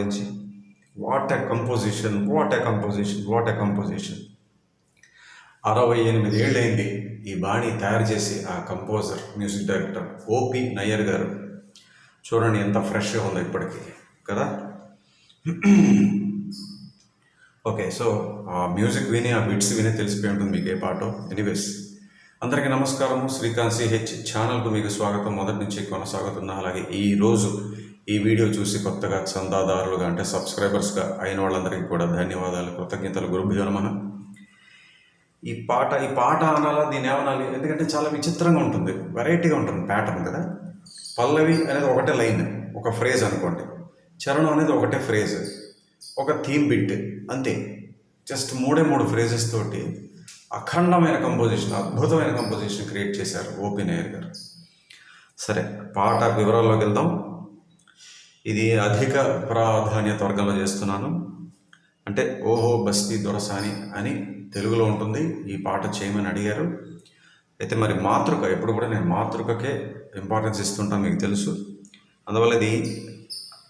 గురించి. What a composition what a composition what a composition అరవై ఎనిమిది ఏళ్ళైంది ఈ బాణి తయారు చేసి ఆ composer music director OP Nayyar గారు. చూడండి ఎంత ఫ్రెష్గా ఉందో ఇప్పటికీ కదా? ఓకే సో ఆ మ్యూజిక్ విని ఆ బిట్స్ విని తెలిసిపోయి ఉంటుంది మీకు ఏ పాటో. ఎనీవేస్ అందరికీ నమస్కారం శ్రీకాంత్ సిహెచ్ ఛానల్కు మీకు స్వాగతం. మొదటి నుంచి కొనసాగుతున్నా అలాగే ఈ రోజు ఈ వీడియో చూసి కొత్తగా చందాదారులుగా అంటే సబ్స్క్రైబర్స్గా అయిన వాళ్ళందరికీ కూడా ధన్యవాదాలు కృతజ్ఞతలు. గురుభ్యో నమ. ఈ పాట ఈ పాట అనాలా దీని ఏమనాలి? ఎందుకంటే చాలా విచిత్రంగా ఉంటుంది వెరైటీగా ఉంటుంది ప్యాటర్న్ కదా. పల్లవి అనేది ఒకటే లైన్ ఒక ఫ్రేజ్ అనుకోండి. చరణం అనేది ఒకటే ఫ్రేజ్ ఒక థీమ్ బిట్ అంతే. జస్ట్ మూడే మూడు ఫ్రేజెస్ తోటి అఖండమైన కంపోజిషన్ అద్భుతమైన కంపోజిషన్ క్రియేట్ చేశారు ఓపీ నాయర్ గారు. సరే పాట వివరాల్లోకి వెళ్దాం. ఇది అధిక ప్రాధాన్యత వర్గంలో చేస్తున్నాను. అంటే ఓహో బస్తీ దొరసాని అని తెలుగులో ఉంటుంది. ఈ పాట చేయమని అడిగారు. అయితే మరి మాతృక ఎప్పుడు కూడా నేను మాతృకకే ఇంపార్టెన్స్ ఇస్తుంటాను మీకు తెలుసు. అందువల్ల ఇది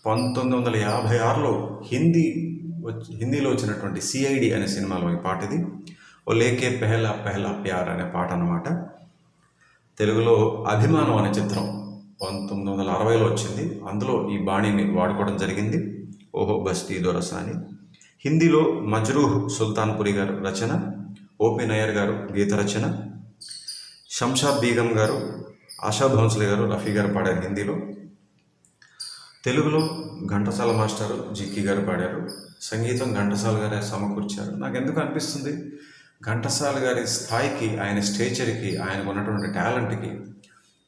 పంతొమ్మిది వందల యాభై ఆరులో హిందీ వచ్చి హిందీలో వచ్చినటువంటి సిఐడి అనే సినిమాలో ఈ పాట ఇది. ఓ లేకే పెహలా పెహలా ప్యార్ అనే పాట అన్నమాట. తెలుగులో అభిమానం అనే చిత్రం. పంతొమ్మిది వందల అరవైలో వచ్చింది. అందులో ఈ బాణీని వాడుకోవడం జరిగింది. ఓహో బస్తీ దొరసాని. హిందీలో మజ్రూహ్ సుల్తాన్పురి గారు రచన ఓపి నయ్యర్ గారు గీత రచన శంషాద్ బీగం గారు ఆశా భోన్స్లే గారు రఫీ గారు పాడారు హిందీలో. తెలుగులో ఘంటసాల మాస్టారు జిక్కి గారు పాడారు. సంగీతం ఘంటసాల గారే సమకూర్చారు. నాకు ఎందుకు అనిపిస్తుంది? ఘంటసాల గారి స్థాయికి ఆయన స్టేచర్కి ఆయనకు ఉన్నటువంటి టాలెంట్కి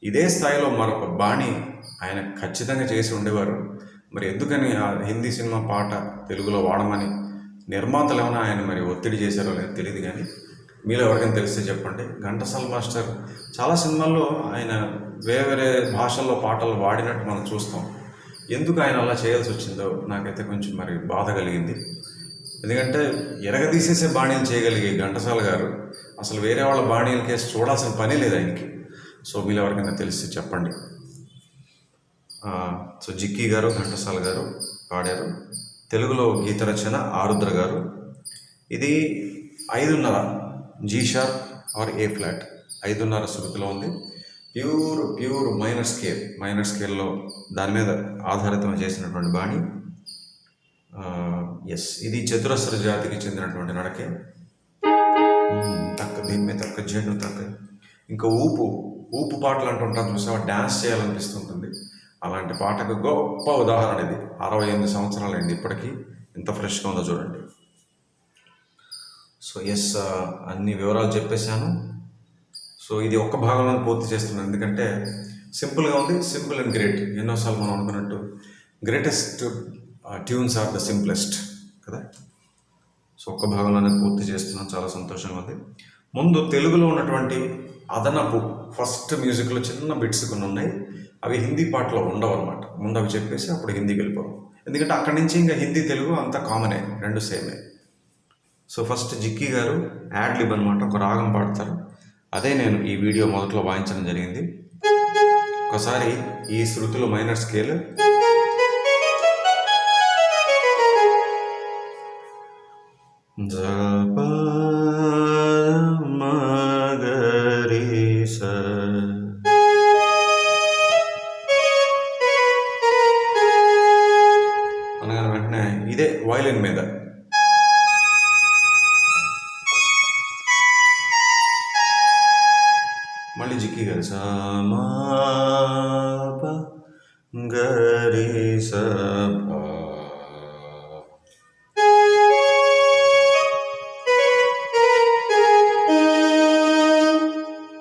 ఇదే స్థాయిలో మరొక బాణి ఆయన ఖచ్చితంగా చేసి ఉండేవారు. మరి ఎందుకని ఆ హిందీ సినిమా పాట తెలుగులో వాడమని నిర్మాతలు ఏమైనా ఆయన మరి ఒత్తిడి చేశారో లేదో తెలియదు కానీ మీలో ఎవరికైనా తెలిస్తే చెప్పండి. ఘంటసాల మాస్టర్ చాలా సినిమాల్లో ఆయన వేరే వేరే భాషల్లో పాటలు వాడినట్టు మనం చూస్తాం. ఎందుకు ఆయన అలా చేయాల్సి వచ్చిందో నాకైతే కొంచెం మరి బాధ కలిగింది. ఎందుకంటే ఎరగదీసేసే బాణీలు చేయగలిగే ఘంటసాల గారు అసలు వేరే వాళ్ళ బాణీల కేసు చూడాల్సిన పని లేదు ఆయనకి. సో మీరు ఎవరికైనా తెలిసి చెప్పండి సో జిక్కీ గారు ఘంటసాల గారు పాడారు. తెలుగులో గీత రచన ఆరుద్ర గారు. ఇది ఐదున్నర G sharp or A flat. ఐదున్నర శృతిలో ఉంది. Pure pure minor scale. Minor స్కేల్లో దాని మీద ఆధారితం చేసినటువంటి బాణి. ఎస్ ఇది చతురస్ర జాతికి చెందినటువంటి నడకే. తక్క దీని మీద తక్క జెండు తక్క. ఇంకా ఊపు. ఊపు పాటలు అంటుంటాం చూసావా? డ్యాన్స్ చేయాలనిపిస్తుంటుంది. అలాంటి పాటకు గొప్ప ఉదాహరణ ఇది. అరవై ఎనిమిది సంవత్సరాలు అయింది ఇప్పటికీ. ఎంత ఫ్రెష్గా ఉందో చూడండి. సో ఎస్ అన్ని వివరాలు చెప్పేశాను. సో ఇది ఒక్క భాగంలో పూర్తి చేస్తున్నాను. ఎందుకంటే సింపుల్గా ఉంది సింపుల్ అండ్ గ్రేట్. ఎన్నోసార్లు మనం అనుకున్నట్టు greatest tunes are the simplest కదా? సో ఒక్క భాగంలోనే పూర్తి చేస్తున్నాను. చాలా సంతోషంగా ఉంది. ముందు తెలుగులో ఉన్నటువంటి అదనపు ఫస్ట్ మ్యూజిక్లో చిన్న బిట్స్ కొన్ని ఉన్నాయి. అవి హిందీ పాటలో ఉండవు అనమాట ముందు అవి చెప్పేసి అప్పుడు హిందీకి వెళ్ళిపోవడం. ఎందుకంటే అక్కడి నుంచి ఇంకా హిందీ తెలుగు అంత కామనే రెండు సేమే. సో ఫస్ట్ జిక్కీ గారు యాడ్ లిబ్ అనమాట ఒక రాగం పాడతారు. అదే నేను ఈ వీడియో మొదట్లో వాయించడం జరిగింది. ఒకసారి ఈ శృతిలో మైనర్ స్కేల్ మళ్ళీ సమా గరి సభా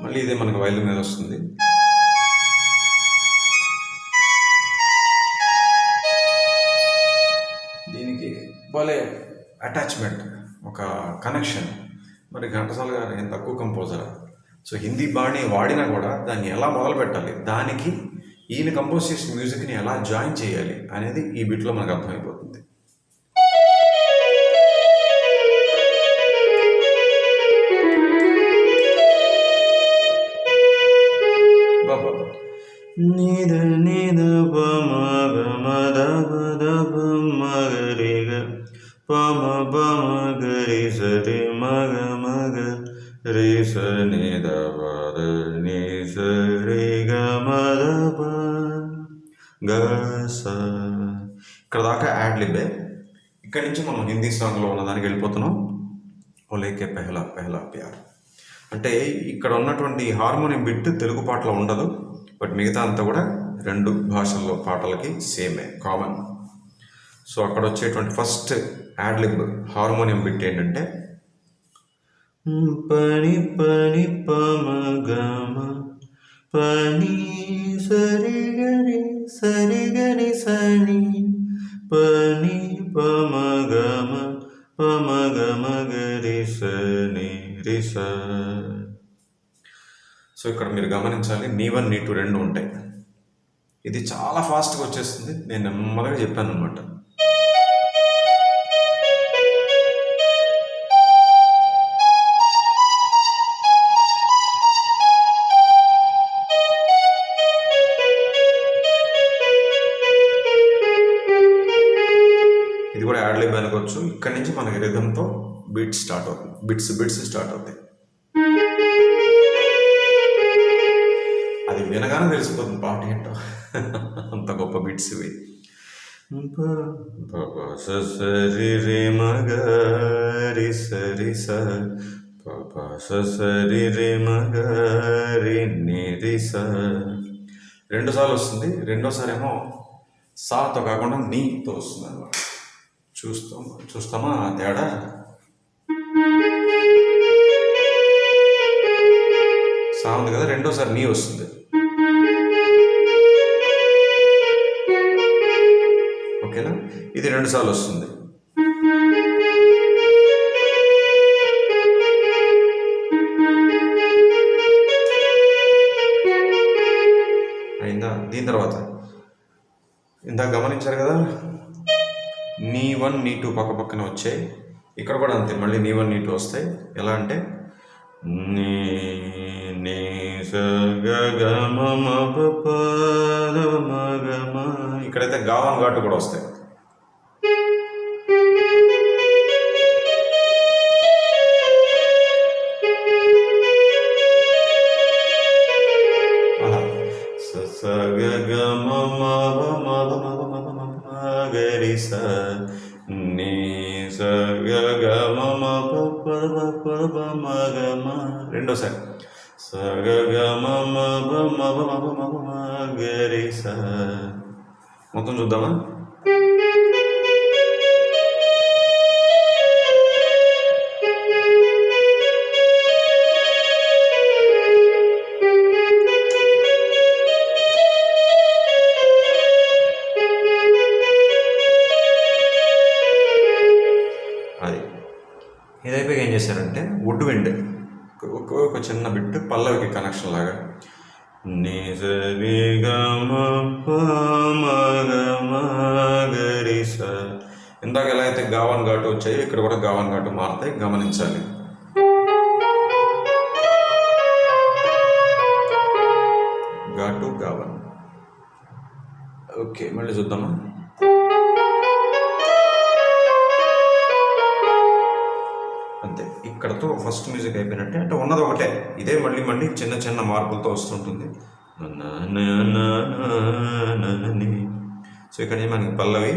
మళ్ళీ ఇదే మనకు వైలు మీద వస్తుంది. దీనికి భలే అటాచ్మెంట్ ఒక కనెక్షన్ మరి ఘంటసాల గారు ఏం తక్కువ కంపోజర్ సో హిందీ బాణి వాడినా కూడా దాన్ని ఎలా మొదలు పెట్టాలి దానికి ఈయన కంపోజ్ చేసిన మ్యూజిక్ని ఎలా జాయిన్ చేయాలి అనేది ఈ బిట్లో మనకు అర్థమైపోతుంది. నిద మగ మద పమ పమ గరి సరి మగ రే స నీ ద స రే గ మ గ స ఇక్కడ దాకా యాడ్ లిబ్బే ఇక్కడి నుంచి మనం హిందీ సాంగ్లో ఉన్నదానికి వెళ్ళిపోతున్నాం. ఓలేకే పెహలా పెహలా ప్యార్. అంటే ఇక్కడ ఉన్నటువంటి హార్మోనియం బిట్ తెలుగు పాటలో ఉండదు. బట్ మిగతా అంతా కూడా రెండు భాషల్లో పాటలకి సేమే కామన్. సో అక్కడ వచ్చేటువంటి ఫస్ట్ యాడ్లిబ్ హార్మోనియం బిట్ ఏంటంటే పని పని పమ గమ పని సరి గరి సరి గని సని. పని పమ గమ పమ గమ గరి సని రి స సో ఇక్కడ మీరు గమనించాలి నీ వన్ నీ టూ రెండు ఉంటాయి. ఇది చాలా ఫాస్ట్గా వచ్చేస్తుంది. నేను నెమ్మదిగా చెప్పాను అనమాట రిధంతో బీట్ స్టార్ట్ అవుతుంది బిట్స్ బిట్స్ స్టార్ట్ అవుతాయి. అది వినగానే తెలిసిపోతుంది పాట ఏంటో. అంత గొప్ప బిట్స్ ఇవి. సరి రే సరి స పప సరి రే మగ రి ని రి స. రెండు సార్లు వస్తుంది. రెండోసారి ఏమో సాతో కాకుండా నీతో వస్తుంది అనమాట చూస్తాం చూస్తామా తేడా? సాగుంది ఉంది కదా రెండోసారి నీ వస్తుంది. ఓకేనా? ఇది రెండు సార్లు వస్తుంది. అయిందా? దీని తర్వాత. ఇందాక గమనించారు కదా? నీ వన్ నీ టూ పక్క పక్కన వచ్చాయి. ఇక్కడ కూడా అంతే మళ్ళీ నీ వన్ నీ టూ వస్తాయి. ఎలా అంటే నీ నీ సగమ గ ప ఇక్కడైతే గావన్ ఘాటు కూడా వస్తాయి. ప ప మగమ మ రెండోసారి. స గ మమ మ మ ప మ బ మ మ గ రి స మొత్తం చూద్దామా చేశారంటే వుడ్ విండ్ ఒక ఒక చిన్న బిట్ పల్లవికి కనెక్షన్ లాగా. నిజ సరి ఇందాక ఎలా అయితే గావన్ ఘాటు వచ్చాయో ఇక్కడ కూడా గావన్ ఘాటు మారుతాయి గమనించాలి. ఘాటు గావన్. ఓకే మళ్ళీ చూద్దామా? ఫస్ట్ మ్యూజిక్ అయిపోయినట్టే. అంటే ఉన్నది ఒకటే. ఇదే మళ్ళీ మళ్ళీ చిన్న చిన్న మార్పులతో వస్తుంటుంది. సో ఇక్కడ మనకి పల్లవి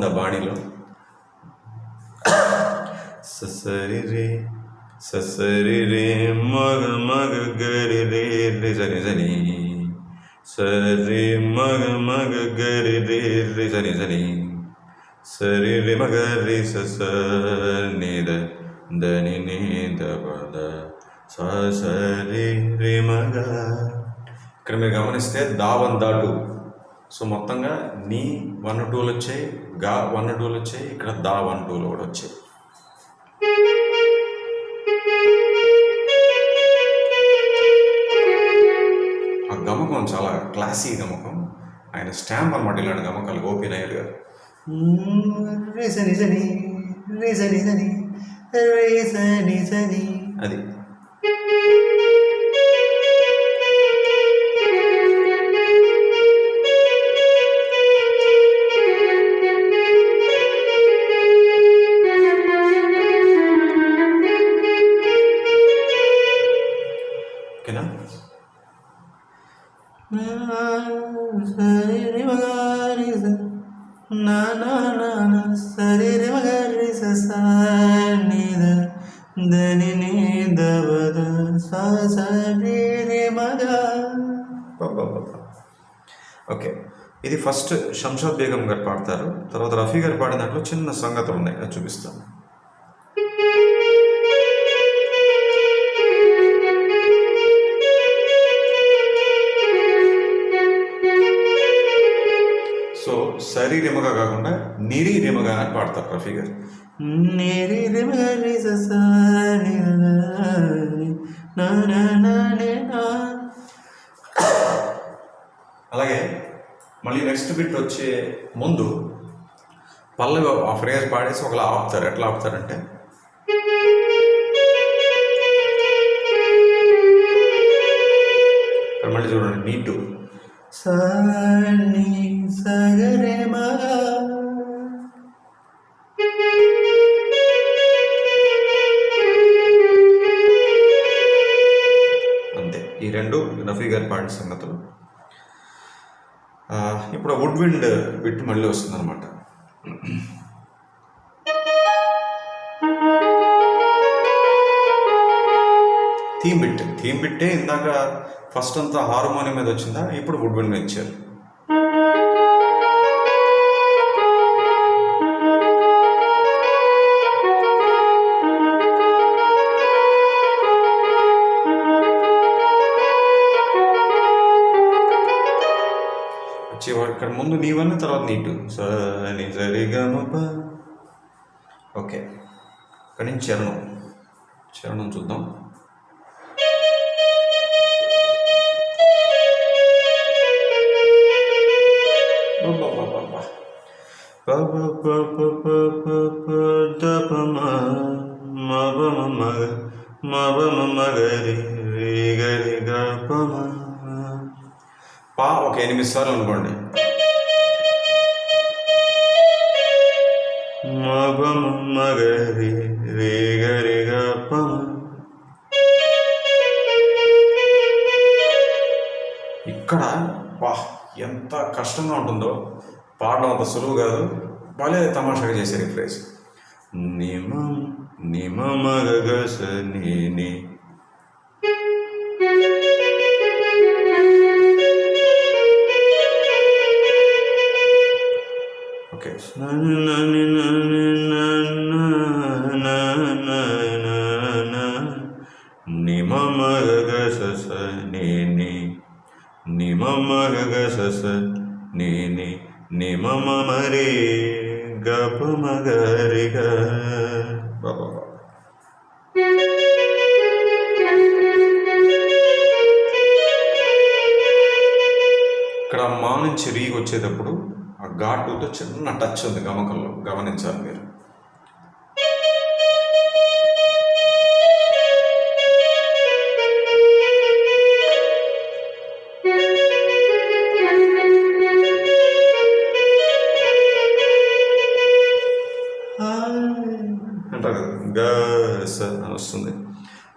ఉంది ఆ బాడీలో ససరి రే ససరి రే మగ మగ గరి రే రి సరి సరి సరి మగ మగ గరి రే రి సరి సరి సరి రి మగ రి సస నిద దని నిద పద. స సరి రి మగ. ఇక్కడ మీరు గమనిస్తే దావన్ దాటు. సో మొత్తంగా నీ వన్ టూలు వచ్చాయి. గా వన్ టూలు వచ్చాయి ఇక్కడ దా వన్ టూలు కూడా వచ్చాయి. ఆ గమకం చాలా క్లాసీ గమకం. ఆయన స్టాంప్ అనమాట ఇలాంటి గమకాలు గోపీనాయుడు గారు. అది. ఫస్ట్ శంషాద్ బేగం గారు పాడతారు. తర్వాత రఫీ గారు పాడిన దాంట్లో చిన్న సంగతులు ఉన్నాయి అది చూపిస్తాను. సో సరి రిమగా కాకుండా నిరి రిమగా అని పాడతారు రఫీ గారు. ని నా నా నా నా. అలాగే మళ్ళీ నెక్స్ట్ బిట్ వచ్చే ముందు పల్లవి ఆ ఫ్రేజ్ పాడేసి ఒకలా ఆపుతారు. ఎట్లా ఆపుతారంటే? మళ్ళీ చూడండి. నీటు సా ని స గ రి మగ అంతే. ఈ రెండు రఫీ గారు పాడిన సంగతులు. ఇప్పుడు వుడ్ విండ్ బిట్ మళ్ళీ వస్తుంది అనమాట థీమ్ బిట్. థీమ్ బిట్టే ఇందాక ఫస్ట్ అంతా హార్మోనియం మీద వచ్చిందా? ఇప్పుడు వుడ్ విండ్ మీద ఇచ్చారు. చరణం. ప చూద్దాం. పా ఒక ఎనిమిది సార్లు అనుకోండి. కష్టంగా ఉంటుందో పాడడం అంత సులువు కాదు. భలే తమాషాగా చేశారు ఈ ఫ్రేజ్ నిమం నిమ మ గ గ స ని ఓకే న న ని న న న న ఇక్కడ మా నుంచి రీగి వచ్చేటప్పుడు ఆ ఘాటుతో చిన్న టచ్ ఉంది గమకంలో గమనించాలి మీరు.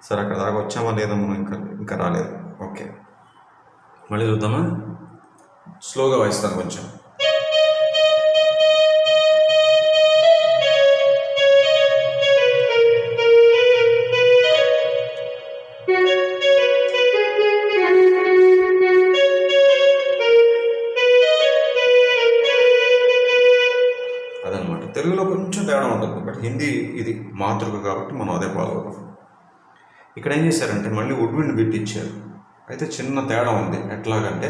సరే అక్కడ దాకా వచ్చామా లేదా మనం ఇంకా ఇంకా రాలేదు. ఓకే. మళ్ళీ చూద్దామా? స్లోగా వాయిస్తాను కొంచెం. అదనమాట. తెలుగులో కొంచెం తేడా ఉంటుంది బట్ హిందీ ఇది మాతృక కాబట్టి మనం అదే ఫాలో అవుతాం. ఇక్కడ ఏం చేశారంటే మళ్ళీ వుడ్ విండ్ బిట్ ఇచ్చారు అయితే చిన్న తేడా ఉంది. ఎట్లాగంటే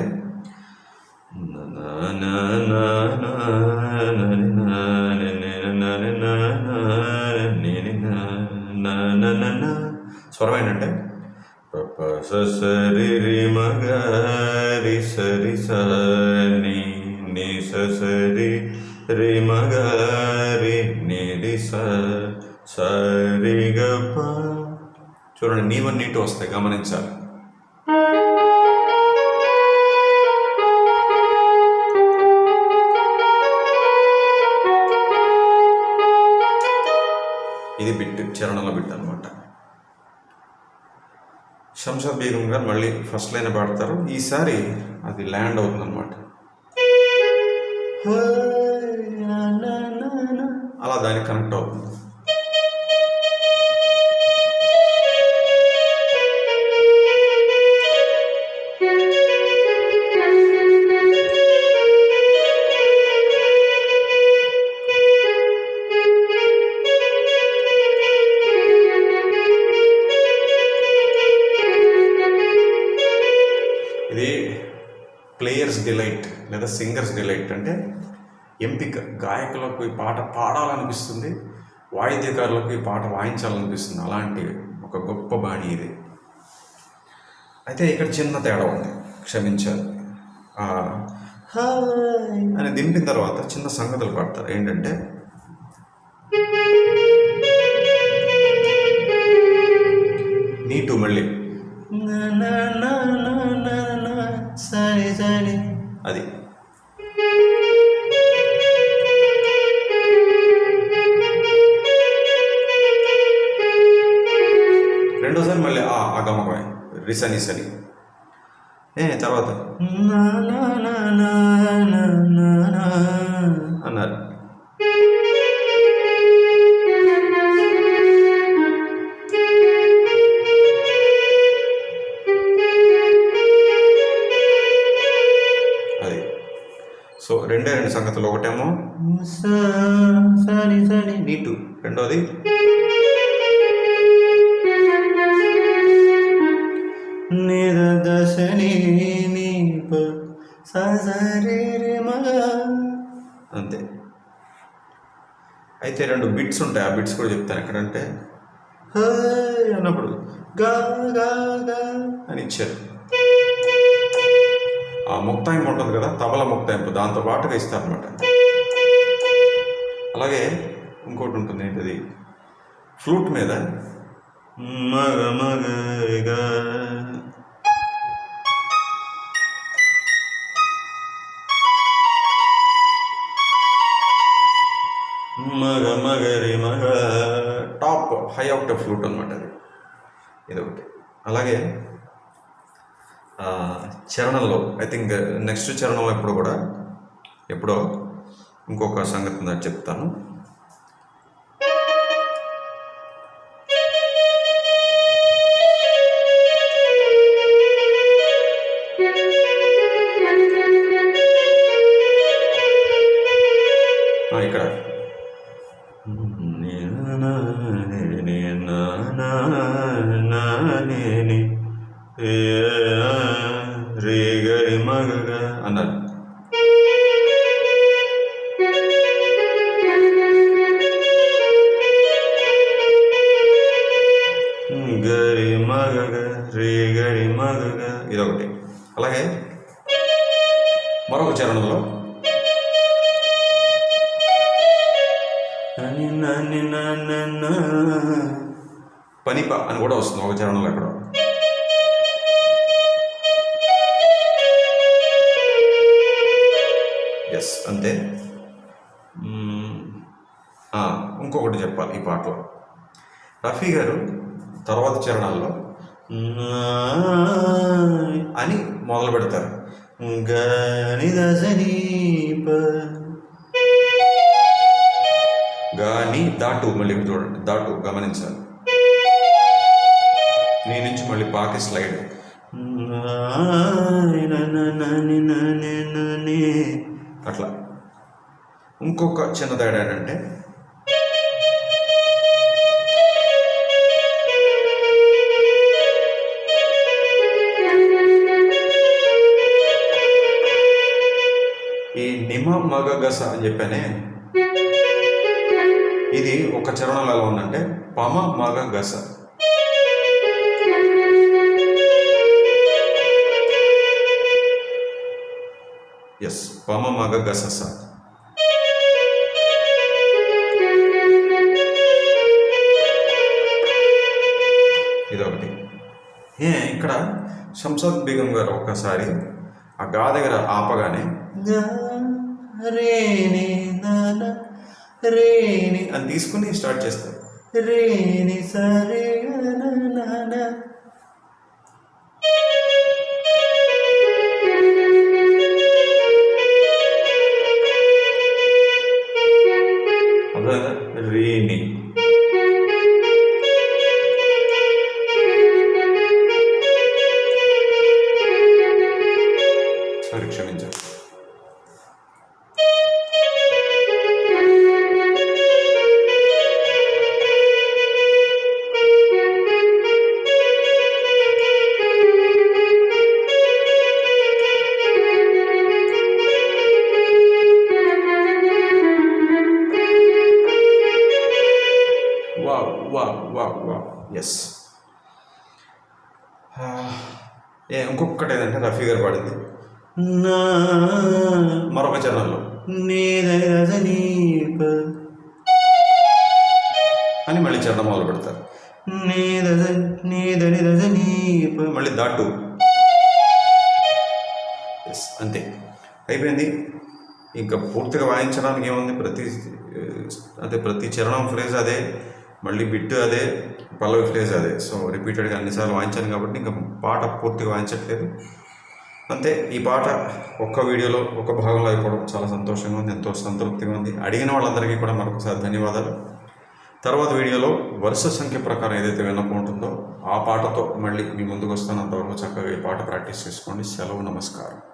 స్వరం ఏంటంటే? పప్ప సరి మగ రి సరి స ని స సరి రి మగ రి ని రి స సరి గ చూడండి నీవన్ నీటు వస్తాయి గమనించాలి. ఇది బిట్ చరణంలో బిట్ అనమాట శంషాద్ బేగం గారు మళ్ళీ ఫస్ట్ లైన్ పాడతారు. ఈసారి అది ల్యాండ్ అవుతుంది అనమాట అలా దానికి కనెక్ట్ అవుతుంది. డిలైట్ లేదా సింగర్స్ డిలైట్ అంటే ఎంపిక గాయకులకు ఈ పాట పాడాలనిపిస్తుంది వాయిద్యకారులకు ఈ పాట వాయించాలనిపిస్తుంది. అలాంటి ఒక గొప్ప బాణి ఇది. అయితే ఇక్కడ చిన్న తేడా ఉంది. క్షమించాలి. అని దింపిన తర్వాత చిన్న సంగతులు పాడతారు. ఏంటంటే నీటు మళ్ళీ. గమకమే రిసని సని ఏ తర్వాత అన్నారు. అది. సో రెండే రెండు సంగతులు ఒకటేమో? సరి సరి నీటు. రెండోది? అయితే రెండు బిట్స్ ఉంటాయి. ఆ బిట్స్ కూడా చెప్తాను. ఎక్కడంటే హే అన్నప్పుడు గా గా గా అని ఇచ్చారు. ఆ ముక్తాయింపు ఉంటుంది కదా తబల ముక్తాయింపు. దాంతో పాటుగా ఇస్తారనమాట అలాగే ఇంకోటి ఉంటుంది ఏంటది? ఫ్లూట్ మీద మగ మగ హై అవుట్ ఫ్లూట్ అనమాట అది. ఇదొకటి. అలాగే చరణంలో ఐ థింక్ నెక్స్ట్ చరణంలో ఎప్పుడు కూడా ఎప్పుడో ఇంకొక సంగతి చెప్తాను. రే గరి మగ అన్నారు కూడా వస్తుంది ఒక చరణంలో ఎక్కడ. ఎస్ అంతే. ఇంకొకటి చెప్పాలి ఈ పాటలో. రఫీ గారు తర్వాత చరణాల్లో అని మొదలు పెడతారు. గాని దాటు మళ్ళీ చూడండి. దాటు గమనించాలి. నీ నుంచి మళ్ళీ పాకి స్లైడ్. అట్లా. ఇంకొక చిన్న తేడా ఏంటంటే ఈ నిమ మగ గస అని చెప్పానే? ఇది ఒక చరణంలో ఎలా ఉందంటే పమ మగ గస. ఎస్ పమ మగ గసస ఇదొకటి. ఏ ఇక్కడ శంసాద్ బేగం గారు ఒక్కసారి ఆ గా దగ్గర ఆపగానే రేణి రేణి అని తీసుకుని స్టార్ట్ చేస్తారు. రేణి సరే మరొక చరణంలో. అని మళ్ళీ చరణం మొదలు పెడతారు. మళ్ళీ దాటు. ఎస్ అంతే. అయిపోయింది. ఇంకా పూర్తిగా వాయించడానికి ఏముంది? ప్రతి అదే ప్రతి చరణం ఫ్రేజ్ అదే మళ్ళీ బిట్ అదే పల్లవి ఫ్రేజ్ అదే. సో రిపీటెడ్గా అన్నిసార్లు వాయించాను కాబట్టి ఇంకా పాట పూర్తిగా వాయించట్లేదు. అంతే ఈ పాట ఒక్క వీడియోలో ఒక భాగంలో అయిపోవడం చాలా సంతోషంగా ఉంది ఎంతో సంతృప్తిగా ఉంది. అడిగిన వాళ్ళందరికీ కూడా మరొకసారి ధన్యవాదాలు. తర్వాత వీడియోలో వరుస సంఖ్య ప్రకారం ఏదైతే విన్నపం ఉంటుందో ఆ పాటతో మళ్ళీ మీ ముందుకు వస్తాను. అంతవరకు చక్కగా ఈ పాట ప్రాక్టీస్ చేసుకోండి. సెలవు నమస్కారం.